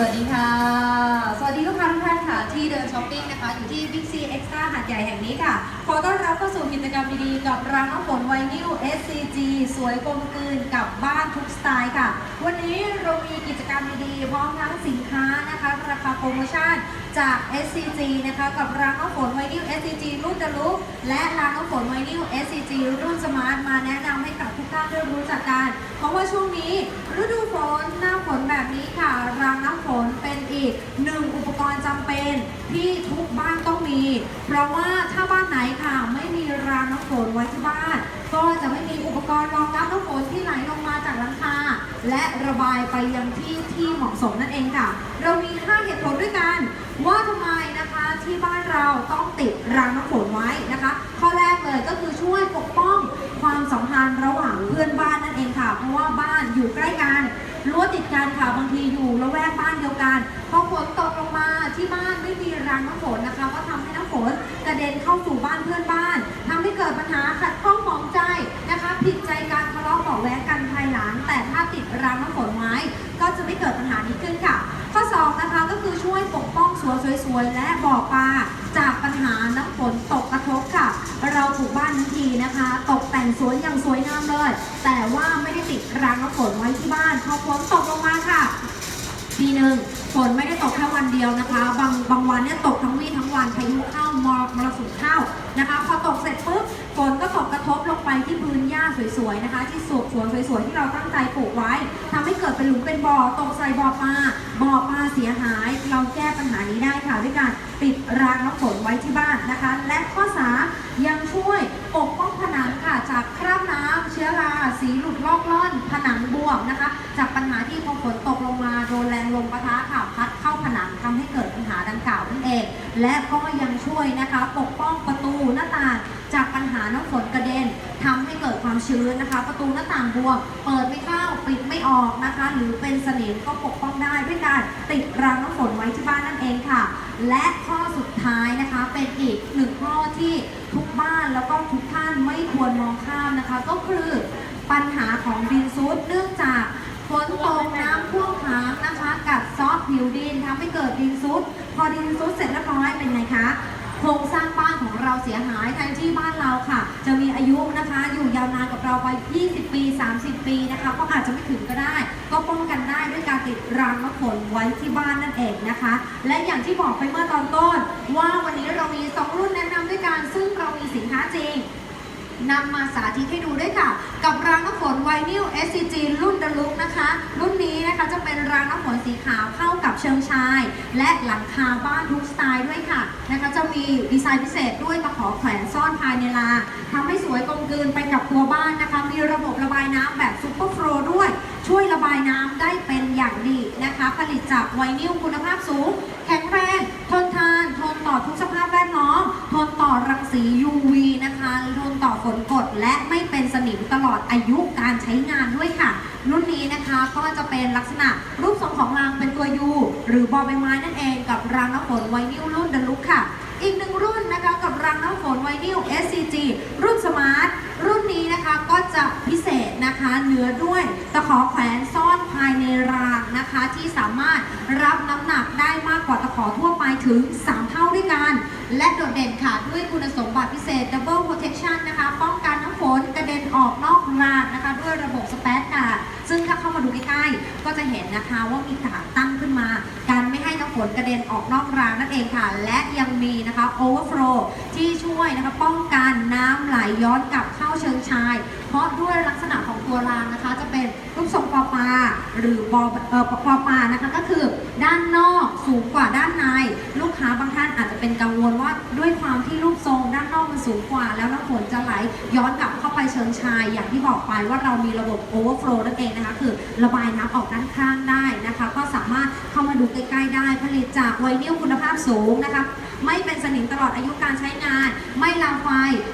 สวัสดีค่ะ สวัสดีลูกค้าทุกท่านค่ะ ที่เดินช้อปปิ้งนะคะ อยู่ที่ Big C Extra หาดใหญ่แห่งนี้ค่ะ ขอต้อนรับเข้าสู่กิจกรรมดีๆ กับร้านน้ำฝนไวนิล SCG สวยกลมกลืนกับบ้านทุกสไตล์ค่ะ วันนี้เรามีกิจกรรมดีๆ พร้อมทั้งสินค้านะคะ ราคาโปรโมชั่นจาก SCG นะคะ กับร้านน้ำฝนไวนิล SCG รุ่นดลุกและร้านน้ำฝนไวนิล SCG รุ่นสมาร์ทมาแนะนำให้กับทุกท่านได้รู้จักกัน เพราะว่าช่วงนี้ฤดูฝนหน้าฝนแบบนี้ค่ะร้างน้ำฝนเป็นอีกหนึ่งอุปกรณ์จำเป็นที่ทุกบ้านต้องมี เพราะว่าถ้าบ้านไหนค่ะ ไม่มีรางน้ำฝนไว้ที่บ้าน ก็จะไม่มีอุปกรณ์รองรับน้ำฝนที่ไหลลงมาจากหลังคาและระบายไปยังที่ที่เหมาะสมนั่นเองค่ะ เรามี 5 เหตุผลด้วยกัน ว่าทำไมนะคะที่บ้านเราต้องติดรางน้ำฝนไว้นะคะ ข้อแรกเลยก็คือช่วยปกป้องความสัมพันธ์ระหว่างเพื่อนบ้านนั่นเองค่ะ เพราะว่าบ้านอยู่ใกล้กัน รั้วติดกันค่ะบางทีอยู่ละแวกบ้านเดียวกันพอฝนตกลงมาที่บ้านไม่มีรางน้ำฝนนะคะ ก็ทำให้น้ำฝนกระเด็นเข้าสู่บ้านเพื่อนบ้านทำให้เกิดปัญหาขัดข้องหมองใจนะคะ ผิดใจกันทะเลาะเบาะแว้งกันภายหลัง แต่ถ้าติดรางน้ำฝนไว้ก็จะไม่เกิดปัญหานี้ขึ้นค่ะ ข้อ2นะคะก็คือช่วยปกป้องสวนสวยๆ และบ่อปลาจากปัญหาน้ำฝนตกกระทบค่ะ เราปลูกบ้านทั้งทีนะคะ ตกแต่งสวนอย่างสวยงามเลย แต่ว่า ติดรางน้ำฝนไว้ที่บ้านพอฝนตกลงมาค่ะปีหนึ่งฝนไม่ได้ตกแค่วันเดียวนะคะ บางบางวันเนี่ยตกทั้งวี่ทั้งวันพายุเข้ามรมรสุมเข้านะคะ พอตกเสร็จปุ๊บฝนก็ตกกระทบลงไปที่พื้นหญ้าสวยๆนะคะ ที่สวนสวนสวยๆที่เราตั้งใจปลูกไว้ทำให้เกิดเป็นหลุมเป็นบ่อตกใส่บ่อปลาบ่อปลาเสียหาย เราแก้ปัญหานี้ได้ค่ะด้วยการติดรางน้ำฝนไว้ที่บ้านนะคะ และข้อสามยังช่วยปกป้องผนังค่ะจากคราบน้ำเชื้อราสีหลุดลอก และก็ยังช่วยนะคะปกป้องประตูหน้าต่างจากปัญหาน้ำฝนกระเด็นทำให้เกิดความชื้นนะคะ ประตูหน้าต่างบวมเปิดไม่เข้าปิดไม่ออกนะคะ หรือเป็นสนิมก็ปกป้องได้ด้วยการติดรางน้ำฝนไว้ที่บ้านนั่นเองค่ะ และข้อสุดท้ายนะคะเป็นอีกหนึ่งข้อที่ทุกบ้านแล้วก็ทุกท่านไม่ควรมองข้ามนะคะ ก็คือปัญหาของดินซุดเนื่องจากฝนตกน้ำท่วมขังนะคะกัดซอกผิวดินทำให้เกิดดินซุด พอดินซุดเสร็จเรียบร้อยเป็นไงคะโครงสร้างบ้านของเราเสียหายแทนที่บ้านเราค่ะ จะมีอายุนะคะอยู่ยาวนานกับเราไป 20 ปี 30 ปีนะคะก็อาจจะไม่ถึงก็ได้ ก็ป้องกันได้ด้วยการติดรางน้ำฝนไว้ที่บ้านนั่นเองนะคะ และอย่างที่บอกไปเมื่อตอนต้น ว่าวันนี้เรามี 2 รุ่นแนะนำด้วยกันซึ่งเรามีสินค้าจริงนำมาสาธิตให้ดูด้วยค่ะ กับรางน้ำฝนไวนิล SCG รุ่นดลุกนะคะ รุ่นนี้นะคะจะเป็นรางน้ำฝนสีขาวเข้า เชิงชาย และหลังคาบ้านทุกสไตล์ด้วยค่ะนะคะจะมีดีไซน์พิเศษด้วยตะขอแขวนซ่อนภายในลาทำให้สวยกลมกลืนไปกับตัวบ้านนะคะ มีระบบระบายน้ำแบบซุปเปอร์โฟลว์ด้วย ช่วยระบายน้ำได้เป็นอย่างดีนะคะ ผลิตจากไวนิลคุณภาพสูง ทนทาน ทนต่อทุกสภาพแวดล้อม ทนต่อรัง สี UV นะคะทนต่อฝนกรดและไม่เป็นสนิมตลอดอายุการใช้งานด้วยค่ะ รุ่นนี้นะคะก็จะเป็นลักษณะรูปทรงของรางเป็นตัว U หรือบอใบไม้นั่นเองกับรางน้ำฝนไวนิลรุ่นเดลุกค่ะ อีกหนึ่งรุ่นนะคะกับรางน้ำฝนไวนิล SCG รุ่นสมาร์ท รุ่นนี้นะคะก็จะพิเศษนะคะเนื้อด้วยตะขอแขวนซ่อนภายในรางนะคะ ที่สามารถรับน้ำหนักได้มากกว่าตะขอทั่วไปถึง 3 เท่าด้วยกัน และโดดเด่นค่ะด้วยคุณสมบัติพิเศษ Double Protection นะคะ ป้องกันน้ำฝนกระเด็นออกนอกรางนะคะ ด้วยระบบสเปซการ์ดซึ่งถ้าเข้ามาดูใกล้ๆก็จะเห็นนะคะว่ามีกาตั้งขึ้นมาการ ไม่ให้น้ำฝนกระเด็นออกนอกรางนั่นเองค่ะ และยังมีนะคะ Overflow ที่ช่วยนะคะป้องกันน้ำไหลย้อนกลับเข้าเชิงชาย เพราะด้วยลักษณะของตัวรางนะคะ จะเป็นรูปทรงปอปลาหรือบอเอ่อปอปลานะคะก็คือด้านนอกสูงกว่าด้านใน ลูกค้าบางท่านอาจจะเป็นกังวลว่าด้วยความที่รูปทรงด้านนอกมันสูงกว่า แล้วน้ำฝนจะไหลย้อนกลับเข้าไปเชิงชาย อย่างที่บอกไปว่าเรามีระบบ overflow นั่นเองนะคะคือระบายน้ำออกด้านข้างได้นะคะ ก็สามารถ มาดูใกล้ๆได้ ผลิตจากไวนิลคุณภาพสูงนะคะ ไม่เป็นสนิมตลอดอายุการใช้งาน ไม่ลามไฟ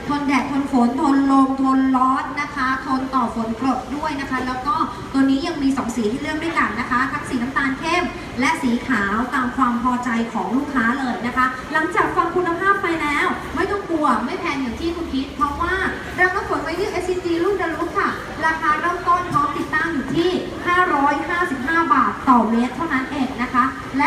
ทนแดด ทนฝน ทนลม ทนร้อนนะคะ ทนต่อฝนกรดด้วยนะคะ แล้วก็ตัวนี้ยังมี 2 สีให้เลือกด้วยกันนะคะ ทั้งสีน้ำตาลเข้ม และสีขาวตามความพอใจของลูกค้าเลยนะคะ หลังจากฟังคุณภาพไปแล้ว ไม่ต้องกลัว ไม่แพงอย่างที่คุณคิด เพราะว่ารังน้ำฝนไวนิล SCG รุ่นดารุค่ะ ราคาเริ่มต้นพร้อมติดตั้งอยู่ที่ 555 บาทต่อเมตรเท่านั้นเองนะคะ น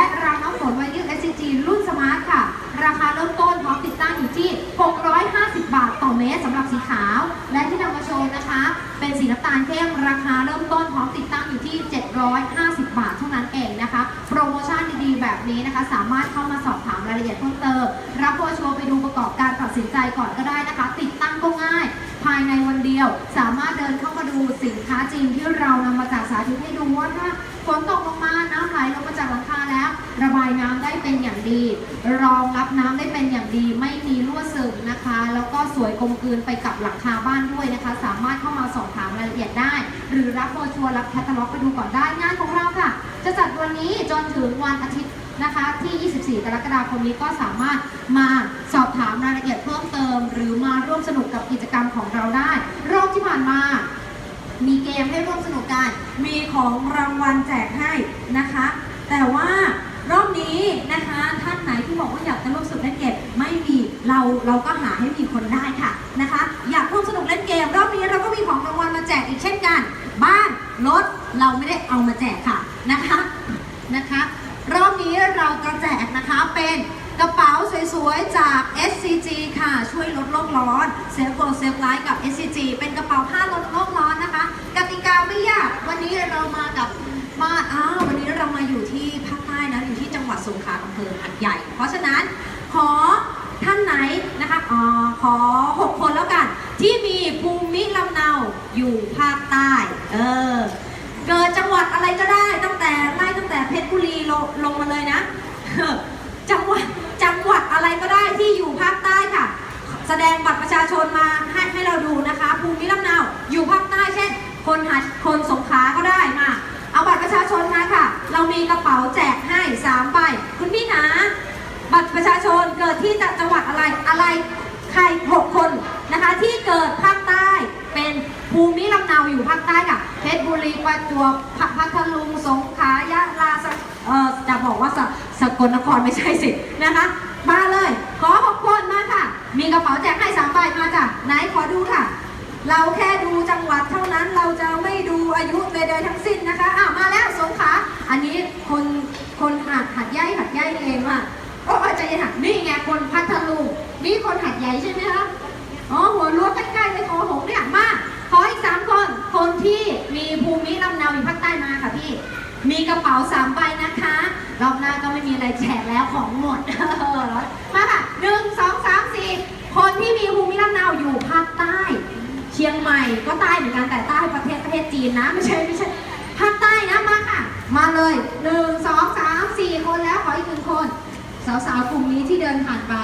้ำตาลเข้มราคาเริ่มต้นพร้อมติดตั้งอยู่ที่ 750 บาทเท่านั้นเองนะคะ โปรโมชั่นดีๆแบบนี้นะคะ สามารถเข้ามาสอบถามรายละเอียดเพิ่มเติม รับโปรชัวร์ไปดูประกอบการตัดสินใจก่อนก็ได้นะคะ ติดตั้งก็ง่าย ภายในวันเดียว สามารถเดินเข้ามาดูสินค้าจริงที่เรานำมาจากสาธิตให้ดูว่าถ้าฝนตกลงมาน้ำไหลลงมาจากหลังคาแล้ว ระบายน้ำได้เป็นอย่างดี รองรับน้ำได้เป็นอย่างดี ไม่มีรั่วซึมนะคะ แล้วก็สวยกลมกลืนไปกับหลังคาบ้านด้วยนะคะ สามารถเข้ามาสอบถามรายละเอียดได้ หรือรับโปรชัวร์รับแคตตาล็อกไปดูก่อนได้งานของเราค่ะ จะจัดวันนี้จนถึงวันอาทิตย์ นะคะ ที่ 24 กรกฎาคมนี้ก็สามารถมาสอบถามรายละเอียดเพิ่มเติม หรือมาร่วมสนุกกับกิจกรรมของเราได้ รอบที่ผ่านมามีเกมให้ร่วมสนุกกัน มีของรางวัลแจกให้นะคะ แต่ว่ารอบนี้นะคะท่านไหนที่บอกว่าอยากจะร่วมสนุกเล่นเกมไม่มีเราเราก็หาให้มีคนได้ค่ะนะคะ อยากร่วมสนุกเล่นเกม รอบนี้เราก็มีของรางวัลมาแจกอีกเช่นกัน บ้านรถเราไม่ได้เอามาแจกค่ะนะคะนะคะ รอบนี้เราจะแจกนะคะเป็นกระเป๋าสวยๆ จาก SCG ค่ะ ช่วยลดโลกร้อนเซฟโกเซฟไลท์กับ SCG เป็นกระเป๋าผ้าลดโลกร้อนนะคะกติกาไม่ยากวันนี้เรามากับมาอ้าววันนี้เรามาอยู่ที่ภาคใต้นะอยู่ที่จังหวัดสงขลาอำเภอหัดใหญ่ เพราะฉะนั้นขอท่านไหนนะคะอ๋อขอ 6 คนแล้วกัน ที่มีภูมิลำเนาอยู่ภาคใต้ เออ เกิดจังหวัดอะไรก็ได้ตั้งแต่ไล่ตั้งแต่เพชรบุรีลงลงมาเลยนะ จังหวัดจังหวัดอะไรก็ได้ที่อยู่ภาคใต้ค่ะ แสดงบัตรประชาชนมาให้ให้เราดูนะคะ ภูมิลำเนาอยู่ภาคใต้เช่น คนหัดคนสงขลาก็ได้มาเอาบัตรประชาชนมาค่ะ เรามีกระเป๋าแจกให้3ใบคุณพี่นะบัตรประชาชนเกิดที่จังหวัดอะไรอะไรใคร6คนนะคะที่เกิดภาคใต้ ภูมิลำเนาอยู่ภาคใต้ค่ะเพชรบุรีประจวบพพัทลุงสงขลายะลาสะเออจะบอกว่าสสกลนครไม่ใช่สินะคะ มาเลย ขอหกคนมาค่ะ มีกระเป๋าแจกให้สามใบมาจ้ะไหนขอดูค่ะ เราแค่ดูจังหวัดเท่านั้นเราจะไม่ดูอายุใดๆทั้งสิ้นนะคะอ้าวมาแล้วสงขลาอันนี้คนคนหัดหัดใหญ่หัดใหญ่นี่เองว่ะโอ้ใจเย็นค่ะนี่ไงคนพัทลุงนี่คนหัดใหญ่ใช่ไหมคะอ๋อหัวรั้วใกล้ๆเลยคอหงเนี่ยมาก คนที่มีภูมิลำเนาอยู่ภาคใต้มาค่ะพี่ มีกระเป๋าสามใบนะคะ รอบหน้าก็ไม่มีอะไรแจกแล้วของหมด มาค่ะหนึ่งสองสามสี่คนที่มีภูมิลำเนาอยู่ภาคใต้ เชียงใหม่ก็ใต้เหมือนกันแต่ใต้ประเทศประเทศจีนนะไม่ใช่ไม่ใช่ภาคใต้นะมาค่ะ มาเลยหนึ่งสองสามสี่คนแล้วขออีกหนึ่งคน สาวๆกลุ่มนี้ที่เดินผ่านไป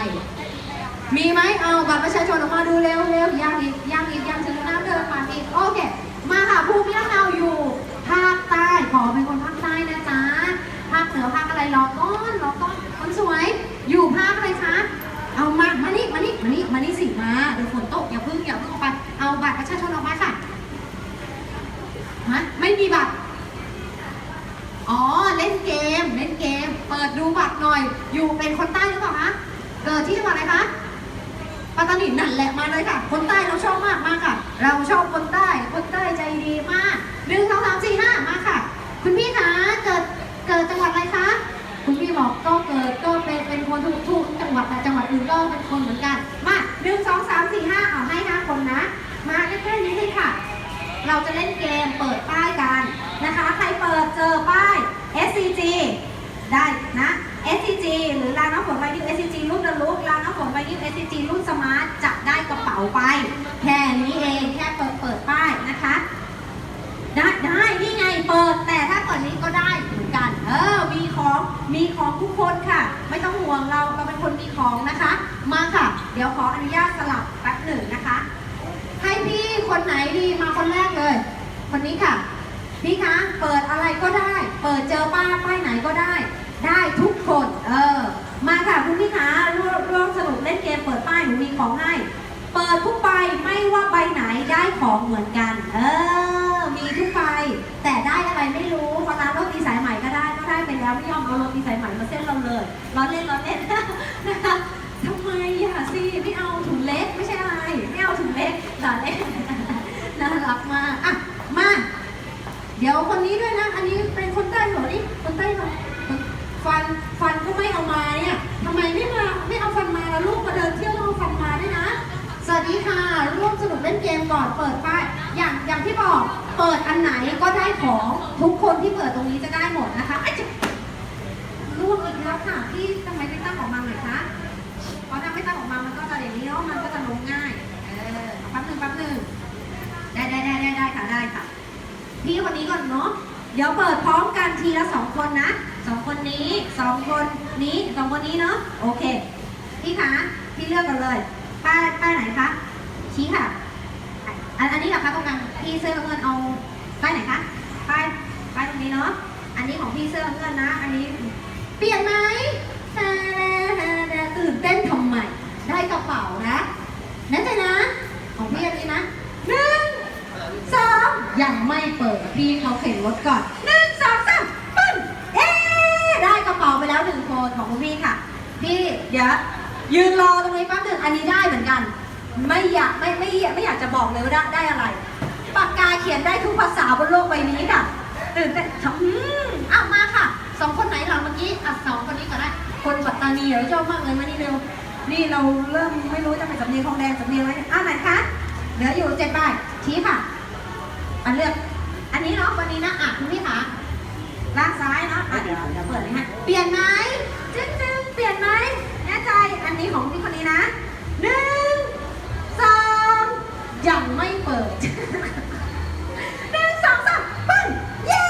มีไหมเอาบัตรประชาชนออกมาดูเร็วเร็วยังอีกยังอีกยังถึงน้ำเดินผ่านอีกโอเค มาค่ะภูมิลำเนาอยู่ภาคใต้ขอเป็นคนภาคใต้นะจ๊ะภาคเหนือภาคอะไรรอก้อนรอก้อนคนสวย อยู่ภาคอะไรคะเอามามานี่มานี่มานี่มานี่สิมาเดี๋ยวฝนตกอย่าพึ่งอย่าพึ่งออกไปเอาบัตรประชาชนออกมาค่ะฮะไม่มีบัตรอ๋อเล่นเกมเล่นเกม เปิดดูบัตรหน่อย อยู่เป็นคนใต้หรือเปล่าคะเกิดที่จังหวัดอะไรคะ ปัตตานีนั่นแหละมาเลยค่ะ คนใต้เราชอบมากมากค่ะ เราชอบคนใต้ คนใต้ใจดีมากหนึ่งสองสามสี่ห้ามาค่ะ คุณพี่คะเกิดเกิดจังหวัดอะไรคะ คุณพี่บอกก็เกิดก็เป็นเป็นคนทุกทุกจังหวัดแต่จังหวัดอื่นก็เป็นคนเหมือนกัน มาหนึ่งสองสามสี่ห้าเอาให้ห้าคนนะ มาใกล้ๆนี้เลยค่ะ เราจะเล่นเกมเปิดป้ายกันนะคะ ใครเปิดเจอป้าย SCG ได้นะ SCG หรือรางน้ำฝนไวนิว SCG รุ่นเดลุกรางน้ำฝนไวนิว SCG รุ่นสมาร์ทจะ ได้กระเป๋าไป แค่นี้เองแค่เปิดเปิดป้ายนะคะได้ได้นี่ไงเปิดแต่ถ้าเปิดนี้ก็ได้เหมือนกัน เออมีของมีของทุกคนค่ะ ไม่ต้องห่วงเราเราเป็นคนมีของนะคะ มาค่ะ เดี๋ยวขออนุญาตสลับแป๊บหนึ่งนะคะ ให้พี่คนไหนดีมาคนแรกเลย คนนี้ค่ะพี่คะเปิดอะไรก็ได้ เปิดเจอป้าป้ายไหนก็ได้ ได้ทุกคน เออ มาค่ะคุณพี่คะร่วมร่วมสนุกเล่นเกมเปิดป้ายหนูมีของให้ เปิดทุกใบไม่ว่าใบไหนได้ของเหมือนกัน เออ มีทุกใบแต่ได้อะไรไม่รู้พอร้านโรตีสายใหม่ก็ได้ก็ได้ไปแล้วไม่ยอมเอาโรตีสายใหม่มาเส้นเราเลยร้อนเล่นร้อนเล่นนะคะทำไมอะสิไม่เอาถุงเล็กไม่ใช่อะไรไม่เอาถุงเล็กร้อนเล่นน่ารักมากอะมาเดี๋ยวคนนี้ด้วยนะอันนี้เป็นคนใต้เหรอนี่คนใต้เหรอฟันฟันก็ไม่เอามาเนี่ยทำไมไม่มาไม่เอาฟันมาแล้วลูกมาเดินเที่ยว สวัสดีค่ะ ร่วมสนุกเล่นเกมก่อนเปิดป้ายอย่างอย่างที่บอกเปิดอันไหนก็ได้ของทุกคนที่เปิดตรงนี้จะได้หมดนะคะไอ้ยจะลูกอีกแล้วค่ะพี่ทำไมไม่ตั้งออกมาหน่อยคะเพราะถ้าไม่ตั้งออกมามันก็จะอย่างนี้เนาะมันก็จะลงง่ายเออแป๊บหนึ่งแป๊บหนึ่งได้ได้ได้ได้ได้ค่ะได้ค่ะ พี่คนนี้ก่อนเนาะเดี๋ยวเปิดพร้อมกันทีละสองคนนะสองคนนี้สองคนนี้สองคนนี้เนาะโอเคพี่คะพี่เลือกกันเลย ป้ายป้ายไหนคะ ชี้ค่ะ อันอันนี้เหรอคะตรงกลางพี่เสื้อเงินเอาป้ายไหนคะป้ายป้ายตรงนี้เนาะ อันนี้ของพี่เสื้อเงินนะ อันนี้เปลี่ยนไหมตื่นเต้นทำไม ได้กระเป๋านะแน่ใจนะ ของพี่อันนี้นะหนึ่งสองยังไม่เปิดพี่เขาเข็นรถก่อนหนึ่งสองสามปึ้งเอ๊ได้กระเป๋าไปแล้วหนึ่งคนของคุณพี่ค่ะ พี่เดี๋ยว ยืนรอตรงนี้แป๊บหนึ่งอันนี้ได้เหมือนกัน ไม่อยากไม่ไม่ไม่อยากจะบอกเลยว่าได้ได้อะไร ปากกาเขียนได้ทุกภาษาบนโลกใบนี้ค่ะตื่นเต้นอืมอะมาค่ะสองคนไหนเหรอเมื่อกี้อะสองคนนี้ก็ได้คนปัตตานีเหรอชอบมากเลยมานี่เร็วนี่เราเริ่มไม่รู้จะเป็นสำเนียงทองแดงสำเนียงอะไรอะไหนคะเหลืออยู่เจ็ดใบชี้ค่ะอันเลือกอันนี้เนาะวันนี้นะอะคุณพี่คะล่างซ้ายเนาะอะเดี๋ยวเดี๋ยวเปิดเลยฮะเปลี่ยนไหมจึ๊งจึ๊งเปลี่ยนไหม อันนี้ของพี่คนนี้นะหนึ่งสองยังไม่เปิดหนึ่งสองสามปึ้งเย้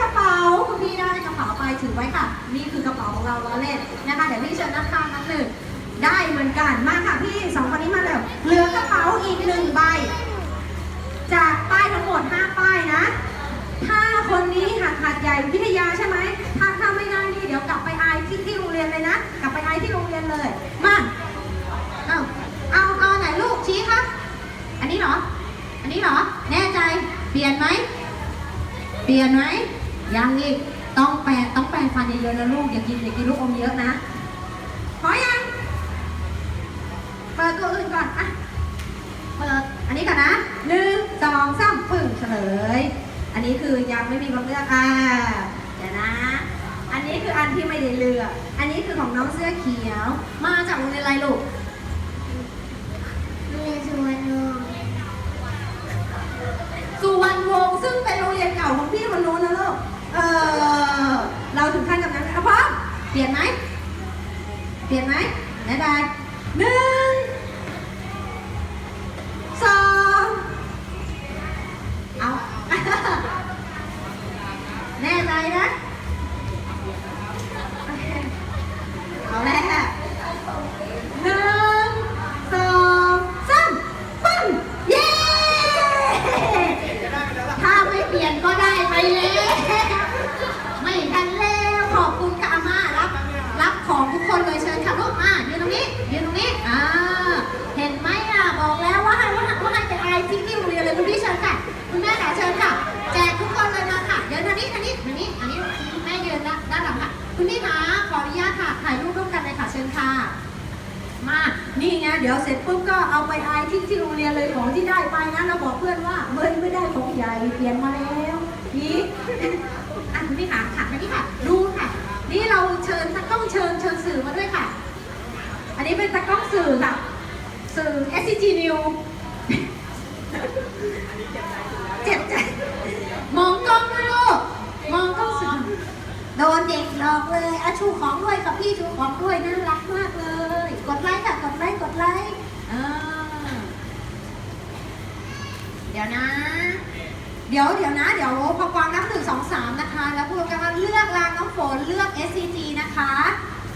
กระเป๋าคุณพี่ได้กระเป๋าไปถือไว้ค่ะ นี่คือกระเป๋าของเราล้อเล่นนะคะเดี๋ยวพี่เชิญนักข้างนักหนึ่งได้เหมือนกันมาค่ะพี่สองคนนี้มาเร็วเหลือกระเป๋าอีกหนึ่งใบ จากป้ายทั้งหมด5ป้ายนะ เปลี่ยนไหมยังอีกต้องแปรงต้องแปรงฟันเยอะๆนะลูกอย่ากินอย่ากินลูกอมเยอะนะพอยังเปิดตัวอื่นก่อนอะเปิดอันนี้ก่อนนะหนึ่งสองสามปึ่งเฉลย อันนี้คือยังไม่มีบางเลือกอ่าเดี๋ยวนะ อันนี้คืออันที่ไม่ได้เลือก อันนี้คือของน้องเสื้อเขียว มาจากโรงเรียนอะไรลูกโรงเรียนสุวรรณวง สุวรรณวงศ์ซึ่งเป็นโรงเรียนเก่าของพี่มันรู้นะลูกเออเราถึงขั้นกับนั้นเอะพร้อมเปลี่ยนไหมเปลี่ยนไหมแน่ใจหนึ่งสองเอา แน่ใจนะ เอาแล้วหนึ่งสองสามปึ้งเย้ ถ้าไม่เปลี่ยนก็ได้ไปแล้วไม่กันแล้วขอบคุณค่ะอาม่ารับ รับของทุกคนเลยเชิญค่ะลูกอะยืนตรงนี้ยืนตรงนี้อ่าเห็นไหมอะบอกแล้วว่าให้ว่าให้ว่าให้ไปอายที่ที่โรงเรียนเลยคุณพี่เชิญค่ะคุณแม่ค่ะเชิญค่ะ แจกทุกคนเลยมาค่ะเดินทางนี้ทางนี้ทางนี้อันนี้คุณแม่ยืนด้านด้านหลัง คุณพี่คะขออนุญาตค่ะถ่ายรูปร่วมกันเลยค่ะเชิญค่ะ มานี่ไงเดี๋ยวเสร็จปุ๊บก็เอาไปอายที่ที่โรงเรียนเลยของที่ได้ไปนะเราบอกเพื่อนว่าเบิร์นไม่ได้ของใหญ่เปลี่ยนมาแล้วนี่อะคุณพี่ขาค่ะอันนี้ค่ะดูค่ะ นี่เราเชิญตะกล้องเชิญเชิญสื่อมาด้วยค่ะ อันนี้เป็นตะกล้องสื่อค่ะสื่อ SCG News เจ็บใจ มองกล้องด้วยลูก มองกล้องสื่อ โดนเด็กหลอกเลยอะ ชูของด้วยกับพี่ชูของด้วยน่ารักมากเลย กดไลค์ค่ะกดไลค์กดไลค์เดี๋ยวนะ เดี๋ยวเดี๋ยวนะ เดี๋ยวพอกวางนับหนึ่งสองสามนะคะ แล้วพูดกันว่าเลือกรางน้ำฝนเลือก SCG นะคะ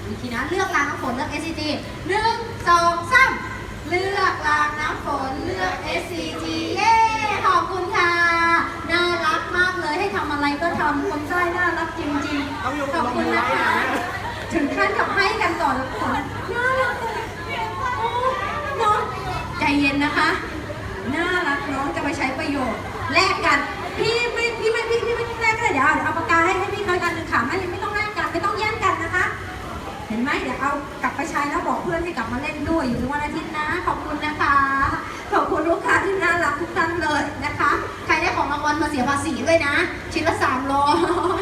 อีกทีนะเลือกรางน้ำฝนเลือก SCG หนึ่งสองสามเลือกรางน้ำฝนเลือก SCG เย้ขอบคุณค่ะ มากเลย ให้ทำอะไรก็ทำคนใต้น่ารักจริงๆขอบคุณนะคะ ถึงขั้นกับให้กันก่อนแล้วก่อนน่ารักเลยโอ้น้องใจเย็นนะคะ น่ารักน้องจะไปใช้ประโยชน์แลกกัน พี่ไม่พี่ไม่พี่พี่ไม่ต้องแลกก็ได้เดี๋ยวเอาเอาปากกาให้ให้พี่เขาอีกอันหนึ่งค่ะไม่ไม่ต้องแลกกันไม่ต้องแย่งกันนะคะ เห็นไหมเดี๋ยวเอากลับไปใช้แล้วบอกเพื่อนให้กลับมาเล่นด้วยอยู่ทุกวันอาทิตย์นะ ขอบคุณนะคะ ขอบคุณลูกค้าที่น่ารักทุกท่านเลยนะคะ ใครได้ของรางวัลมาเสียภาษีด้วยนะ ชิ้นละสามร้อ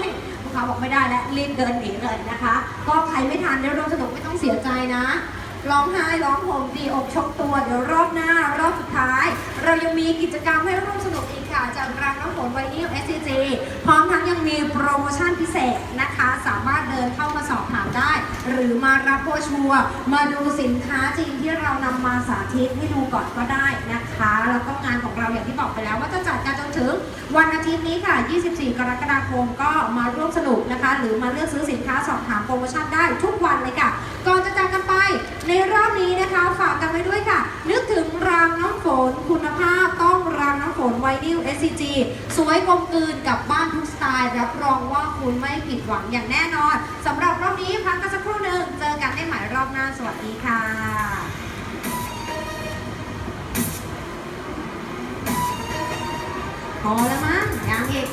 ยลูกค้าบอกไม่ได้แล้วรีบเดินหนีเลยนะคะ ก็ใครไม่ทันได้ร่วมสนุกไม่ต้องเสียใจนะ ร้องไห้ร้องห่มดีอกชกตัว เดี๋ยวรอบหน้ารอบสุดท้าย เรายังมีกิจกรรมให้ร่วมสนุกอีกค่ะ จากร้านน้ำฝนไวนิล SCG พร้อมทั้งยังมีโปรโมชั่นพิเศษนะคะ สามารถเดินเข้ามาสอบถามได้ หรือมารับโบรชัวมาดูสินค้าจริงที่เรานำมาสาธิตให้ดูก่อนก็ได้นะคะ แล้วก็งานของเราอย่างที่บอกไปแล้วว่าจะจัดการจนถึงวันอาทิตย์นี้ค่ะ 24 กรกฎาคมก็มาร่วมสนุกนะคะ หรือมาเลือกซื้อสินค้าสอบถามโปรโมชั่นได้ทุกวันเลยค่ะ ก่อนจะจากกันไป ในรอบนี้นะคะฝากกันไว้ด้วยค่ะ นึกถึงรางน้ำฝนคุณภาพต้องรางน้ำฝนไวนิล SCG สวยกลมกลืนกับบ้านทุกสไตล์รับรองว่าคุณไม่ผิดหวังอย่างแน่นอนสำหรับรอบนี้พักกันสักครู่หนึ่งเจอกันได้ใหม่รอบหน้าสวัสดีค่ะพอแล้วมั้งยังอีก